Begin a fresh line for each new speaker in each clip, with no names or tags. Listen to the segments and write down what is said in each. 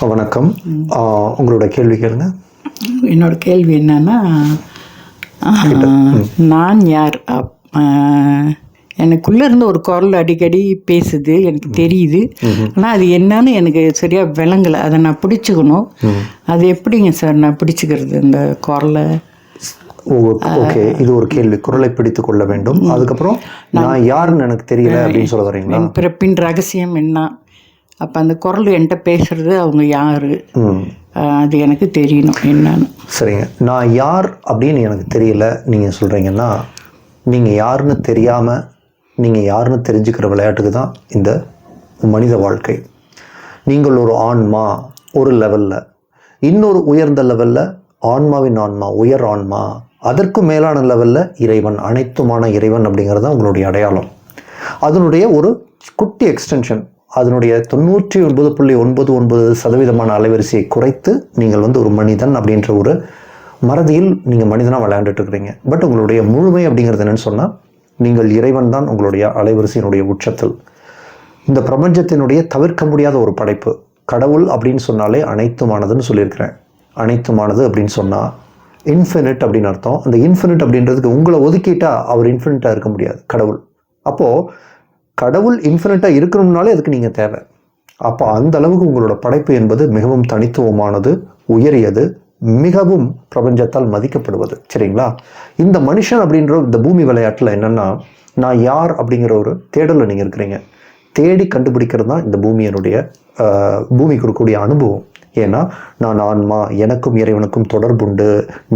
வணக்கம். உங்களோட கேள்வி கேளுங்க.
என்னோட கேள்வி என்னன்னா நான் யார்? எனக்குள்ள இருந்து ஒரு குரல் அடிக்கடி பேசுது எனக்கு தெரியுது. ஆனால் அது என்னன்னு எனக்கு சரியா விளங்கலை. அதை நான் பிடிச்சிக்கணும். அது எப்படிங்க சார் நான் பிடிச்சிக்கிறது இந்த குரலை?
ஓகே. இது ஒரு கேள்வி. குரலை பிடித்துக் கொள்ள வேண்டும். அதுக்கப்புறம் நான் யாருன்னு எனக்கு தெரியல அப்படின்னு சொல்ல வரீங்களா?
பிறப்பின் ரகசியம் என்ன? அப்போ அந்த குரல் என்கிட்ட பேசுறது அவங்க யாரு? அது எனக்கு தெரியணும். என்னன்னு.
சரிங்க. நான் யார் அப்படின்னு எனக்கு தெரியல. நீங்கள் சொல்கிறீங்கன்னா நீங்கள் யாருன்னு தெரியாமல் நீங்கள் யாருன்னு தெரிஞ்சுக்கிற விளையாட்டுக்கு தான் இந்த மனித வாழ்க்கை. நீங்கள் ஒரு ஆன்மா ஒரு லெவலில் இன்னொரு உயர்ந்த லெவலில் ஆன்மாவின் ஆன்மா உயர் ஆன்மா. அதற்கு மேலான லெவலில் இறைவன் அனைத்துமான இறைவன் அப்படிங்கிறது தான் உங்களுடைய அடையாளம். அதனுடைய ஒரு குட்டி எக்ஸ்டென்ஷன் அதனுடைய தொண்ணூற்றி ஒன்பது புள்ளி ஒன்பது ஒன்பது சதவீதமான அலைவரிசையை குறைத்து நீங்கள் வந்து ஒரு மனிதன் அப்படின்ற ஒரு மறதியில் நீங்கள் மனிதனாக விளையாண்டுட்டு இருக்கிறீங்க. பட் உங்களுடைய முழுமை அப்படிங்கிறது என்னன்னு சொன்னால் நீங்கள் இறைவன் தான் உங்களுடைய அலைவரிசையினுடைய உச்சத்தில். இந்த பிரபஞ்சத்தினுடைய தவிர்க்க முடியாத ஒரு படைப்பு. கடவுள் அப்படின்னு சொன்னாலே அனைத்துமானதுன்னு சொல்லியிருக்கிறேன். அனைத்துமானது அப்படின்னு சொன்னால் இன்ஃபினிட் அப்படின்னு அர்த்தம். அந்த இன்ஃபினிட் அப்படின்றதுக்கு உங்களை ஒதுக்கிட்டா அவர் இன்ஃபினிட்டாக இருக்க முடியாது. கடவுள். அப்போது கடவுள் இன்ஃபினிட்டாக இருக்கணும்னாலே அதுக்கு நீங்கள் தேவை. அப்போ அந்த அளவுக்கு உங்களோட படைப்பு என்பது மிகவும் தனித்துவமானது உயரியது மிகவும் பிரபஞ்சத்தால் மதிக்கப்படுவது. சரிங்களா? இந்த மனுஷன் அப்படின்ற இந்த பூமி விளையாட்டில் என்னென்னா நான் யார் அப்படிங்கிற ஒரு தேடலில் நீங்கள் இருக்கிறீங்க. தேடி கண்டுபிடிக்கிறது தான் இந்த பூமியினுடைய பூமி கொடுக்கக்கூடிய அனுபவம். ஏன்னா நான் ஆன்மா எனக்கும் இறைவனுக்கும் தொடர்புண்டு.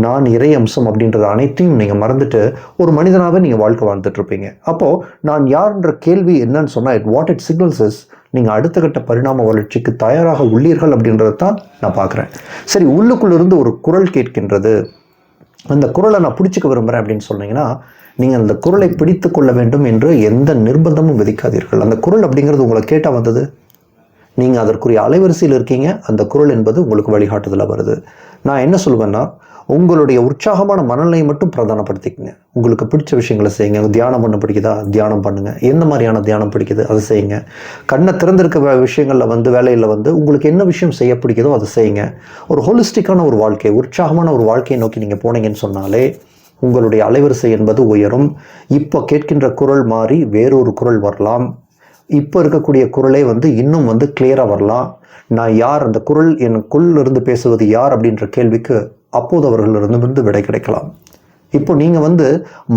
நான் இறை அம்சம் அப்படின்றது அனைத்தையும் நீங்கள் மறந்துட்டு ஒரு மனிதனாகவே நீங்கள் வாழ்க்கை வாழ்ந்துட்டு இருப்பீங்க. அப்போது நான் யார்ன்ற கேள்வி என்னன்னு சொன்னால் it what it signals is நீங்கள் அடுத்த கட்ட பரிணாம வளர்ச்சிக்கு தயாராக உள்ளீர்கள் அப்படின்றத தான் நான் பார்க்குறேன். சரி உள்ளுக்குள்ளிருந்து ஒரு குரல் கேட்கின்றது. அந்த குரலை நான் பிடிச்சிக்க விரும்புகிறேன் அப்படின்னு சொன்னீங்கன்னா நீங்கள் அந்த குரலை பிடித்து கொள்ள வேண்டும் என்று எந்த நிர்பந்தமும் விதிக்காதீர்கள். அந்த குரல் அப்படிங்கிறது உங்களை கேட்டால் வந்தது? நீங்கள் அதற்குரிய அலைவரிசையில் இருக்கீங்க அந்த குரல் என்பது உங்களுக்கு வழிகாட்டுதலாக வருது. நான் என்ன சொல்லுவேன்னா உங்களுடைய உற்சாகமான மனநிலையை மட்டும் பிரதானப்படுத்திக்கங்க. உங்களுக்கு பிடிச்ச விஷயங்களை செய்யுங்க. தியானம் பண்ண பிடிக்குதா? தியானம் பண்ணுங்கள் எந்த மாதிரியான தியானம் பிடிக்குது? அதை செய்யுங்க. கண்ணை திறந்திருக்க விஷயங்களில் வந்து வேலையில் வந்து உங்களுக்கு என்ன விஷயம் செய்ய பிடிக்குதோ அதை செய்யுங்க. ஒரு ஹோலிஸ்டிக்கான ஒரு வாழ்க்கை உற்சாகமான ஒரு வாழ்க்கையை நோக்கி நீங்கள் போனீங்கன்னு சொன்னாலே உங்களுடைய அலைவரிசை என்பது உயரும். இப்போ கேட்கின்ற குரல் மாறி வேறொரு குரல் வரலாம். இப்போ இருக்கக்கூடிய குரலே வந்து இன்னும் வந்து கிளியராக வரலாம் நான் யார்? அந்த குரல் எனக்குள் இருந்து பேசுவது யார்? அப்படின்ற கேள்விக்கு அப்போது அவர்களிருந்து வந்து விடை கிடைக்கலாம். இப்போ நீங்கள் வந்து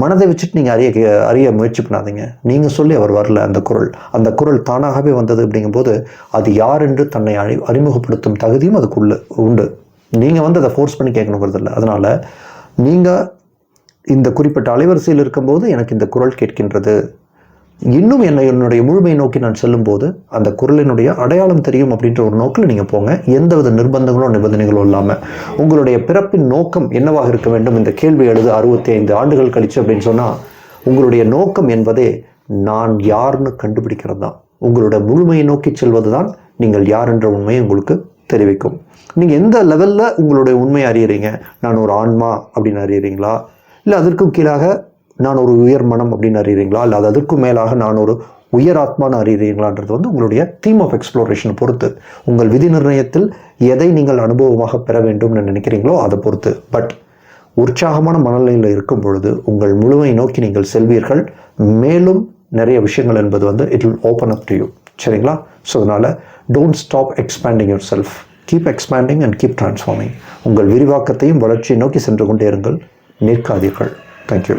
மனதை வச்சுட்டு நீங்கள் அறிய அறிய முயற்சி பண்ணாதீங்க. நீங்கள் சொல்லி அவர் வரல அந்த குரல். அந்த குரல் தானாகவே வந்தது அப்படிங்கும்போது அது யார் என்று தன்னை அறி அறிமுகப்படுத்தும் தகுதியும் அதுக்குள்ள உண்டு. நீங்கள் வந்து அதை ஃபோர்ஸ் பண்ணி கேட்கணுங்கிறது இல்லை. அதனால் நீங்கள் இந்த குறிப்பிட்ட அலைவரிசையில் இருக்கும்போது எனக்கு இந்த குரல் கேட்கின்றது. இன்னும் என்னை என்னுடைய முழுமை நோக்கி நான் செல்லும்போது அந்த குரலினுடைய அடையாளம் தெரியும் அப்படின்ற ஒரு நோக்கில் நீங்கள் போங்க. எந்தவித நிர்பந்தங்களோ நிபந்தனைகளோ இல்லாமல் உங்களுடைய பிறப்பின் நோக்கம் என்னவாக இருக்க வேண்டும்? இந்த கேள்வி எழுது அறுபத்தி ஐந்து ஆண்டுகள் கழிச்சு அப்படின்னு சொன்னால் உங்களுடைய நோக்கம் என்பதே நான் யாருன்னு கண்டுபிடிக்கிறது தான். உங்களுடைய முழுமையை நோக்கி செல்வது தான் நீங்கள் யார் என்ற உண்மையை உங்களுக்கு தெரிவிக்கும். நீங்கள் எந்த லெவலில் உங்களுடைய உண்மையை அறியறீங்க? நான் ஒரு ஆன்மா அப்படின்னு அறியறீங்களா? இல்லை அதற்கும் கீழாக நான் ஒரு உயர் மனம் அப்படின்னு அறிகிறீங்களா இல்லை அது அதற்கும் மேலாக நான் ஒரு உயர் ஆத்மான்னு அறிகிறீங்களான்றது வந்து உங்களுடைய தீம் ஆஃப் எக்ஸ்ப்ளோரேஷனை பொறுத்து. உங்கள் விதி நிர்ணயத்தில் எதை நீங்கள் அனுபவமாக பெற வேண்டும்னு நினைக்கிறீங்களோ அதை பொறுத்து. பட் உற்சாகமான மனநிலையில் இருக்கும் பொழுது உங்கள் முழுமை நோக்கி நீங்கள் செல்வீர்கள். மேலும் நிறைய விஷயங்கள் என்பது வந்து it will open up to you சரிங்களா? ஸோ அதனால் don't stop expanding yourself keep expanding and keep transforming உங்கள் விரிவாக்கத்தையும் வளர்ச்சியை நோக்கி சென்று கொண்டே இருங்கள். நிற்காதீர்கள். தேங்க்யூ